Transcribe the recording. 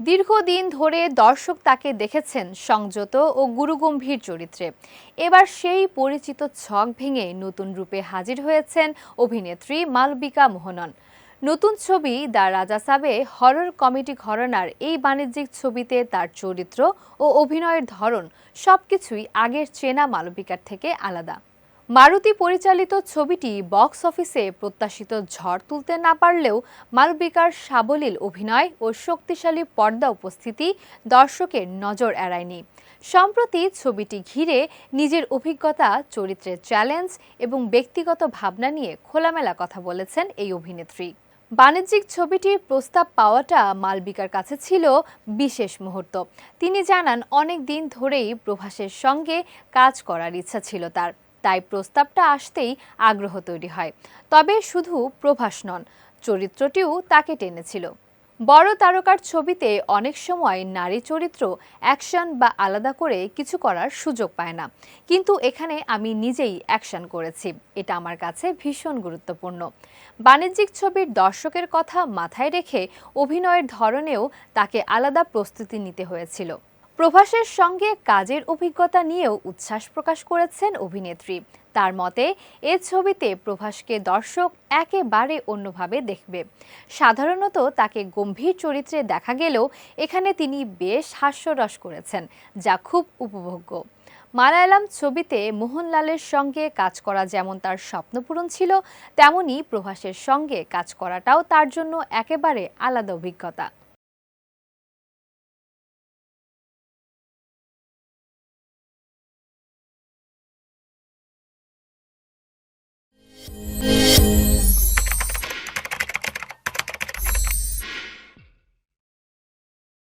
দীর্ঘদিন ধরে দর্শক তাকে দেখেছেন সংযত ও গুরুগম্ভীর চরিত্রে। এবার সেই পরিচিত ছক ভেঙে নতুন রূপে হাজির হয়েছেন অভিনেত্রী মালবিকা মোহনন। নতুন ছবি দ্য রাজা সাবে হরর কমেডি ঘরানার এই বাণিজ্যিক ছবিতে তার চরিত্র ও অভিনয়ের ধরন সবকিছুই আগের চেনা মালবিকার থেকে আলাদা। মারুতি পরিচালিত ছবিটি বক্স অফিসে প্রত্যাশিত ঝড় তুলতে না পারলেও মালবিকার সাবলীল অভিনয় ও শক্তিশালী পর্দা উপস্থিতি দর্শকের নজর এড়ায়নি। সম্প্রতি ছবিটি ঘিরে নিজের অভিজ্ঞতা, চরিত্রের চ্যালেঞ্জ এবং ব্যক্তিগত ভাবনা নিয়ে খোলামেলা কথা বলেছেন এই অভিনেত্রী। বাণিজ্যিক ছবিটির প্রস্তাব পাওয়াটা মালবিকার কাছে ছিল বিশেষ মুহূর্ত। তিনি জানান, অনেক দিন ধরেই প্রভাসের সঙ্গে কাজ করার ইচ্ছা ছিল তার। তাই প্রস্তাবটা আসতেই আগ্রহ তৈরি হয়। তবে শুধু প্রভাস নন, চরিত্রটিও তাকে টেনেছিল। বড় তারকার ছবিতে অনেক সময় নারী চরিত্র অ্যাকশন বা আলাদা করে কিছু করার সুযোগ পায় না। কিন্তু এখানে আমি নিজেই অ্যাকশন করেছি, এটা আমার কাছে ভীষণ গুরুত্বপূর্ণ। বাণিজ্যিক ছবির দর্শকের কথা মাথায় রেখে অভিনয়ের ধরনেও তাকে আলাদা প্রস্তুতি নিতে হয়েছিল। প্রভাসের সঙ্গে কাজের অভিজ্ঞতা নিয়েও উচ্ছ্বাস প্রকাশ করেছেন অভিনেত্রী। তার মতে, এ ছবিতে প্রভাসকে দর্শক একেবারে অন্যভাবে দেখবে। সাধারণত তাকে গম্ভীর চরিত্রে দেখা গেলেও এখানে তিনি বেশ হাস্যরস করেছেন, যা খুব উপভোগ্য। মালায়ালাম ছবিতে মোহনলালের সঙ্গে কাজ করা যেমন তার স্বপ্নপূরণ ছিল, তেমনি প্রভাসের সঙ্গে কাজ করাটাও তার জন্য একেবারে আলাদা অভিজ্ঞতা। Bye.